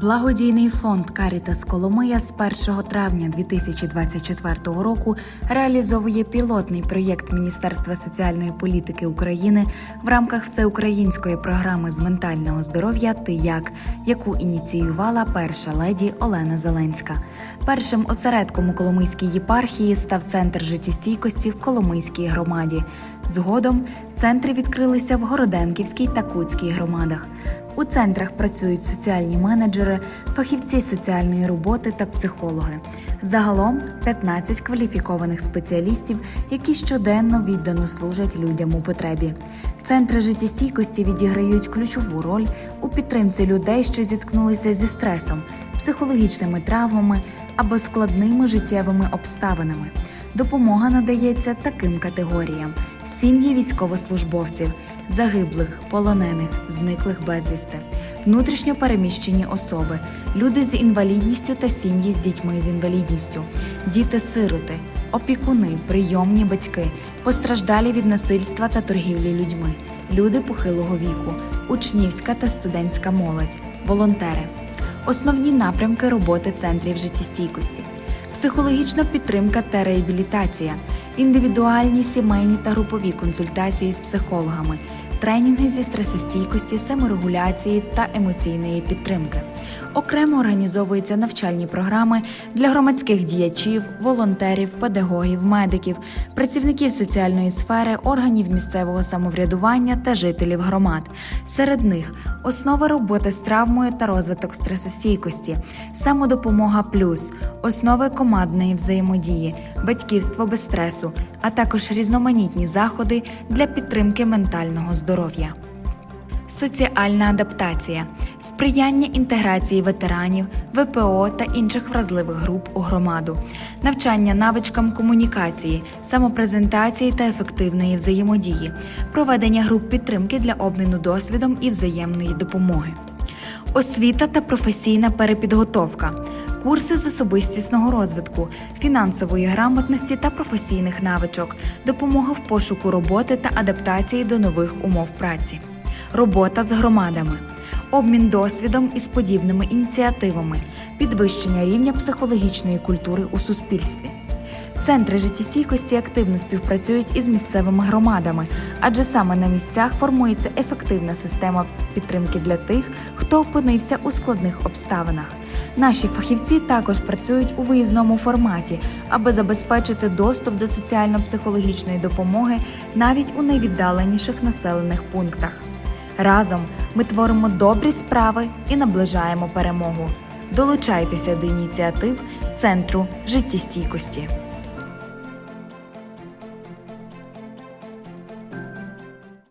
Благодійний фонд Карітас Коломия з 1 травня 2024 року реалізовує пілотний проєкт Міністерства соціальної політики України в рамках всеукраїнської програми з ментального здоров'я Ти як, яку ініціювала перша леді Олена Зеленська. Першим осередком у Коломийській єпархії став центр життєстійкості в Коломийській громаді. Згодом центри відкрилися в Городенківській та Куцькій громадах. У центрах працюють соціальні менеджери, фахівці соціальної роботи та психологи. Загалом 15 кваліфікованих спеціалістів, які щоденно віддано служать людям у потребі. Центри життєстійкості відіграють ключову роль у підтримці людей, що зіткнулися зі стресом, психологічними травмами або складними життєвими обставинами. Допомога надається таким категоріям: сім'ї військовослужбовців, загиблих, полонених, зниклих безвісти, внутрішньо переміщені особи, люди з інвалідністю та сім'ї з дітьми з інвалідністю, діти-сироти, опікуни, прийомні батьки, постраждалі від насильства та торгівлі людьми, люди похилого віку, учнівська та студентська молодь, волонтери. Основні напрямки роботи центрів життєстійкості психологічна підтримка та реабілітація, індивідуальні сімейні та групові консультації з психологами, тренінги зі стресостійкості, саморегуляції та емоційної підтримки. Окремо організовуються навчальні програми для громадських діячів, волонтерів, педагогів, медиків, працівників соціальної сфери, органів місцевого самоврядування та жителів громад. Серед них основа роботи з травмою та розвиток стресостійкості, самодопомога плюс, основи командної взаємодії, батьківство без стресу, а також різноманітні заходи для підтримки ментального здоров'я. Соціальна адаптація, сприяння інтеграції ветеранів, ВПО та інших вразливих груп у громаду, навчання навичкам комунікації, самопрезентації та ефективної взаємодії, проведення груп підтримки для обміну досвідом і взаємної допомоги, освіта та професійна перепідготовка. Курси з особистісного розвитку, фінансової грамотності та професійних навичок, допомога в пошуку роботи та адаптації до нових умов праці. Робота з громадами, обмін досвідом із подібними ініціативами, підвищення рівня психологічної культури у суспільстві. Центри життєстійкості активно співпрацюють із місцевими громадами, адже саме на місцях формується ефективна система підтримки для тих, хто опинився у складних обставинах. Наші фахівці також працюють у виїзному форматі, аби забезпечити доступ до соціально-психологічної допомоги навіть у найвіддаленіших населених пунктах. Разом ми творимо добрі справи і наближаємо перемогу. Долучайтеся до ініціатив Центру життєстійкості.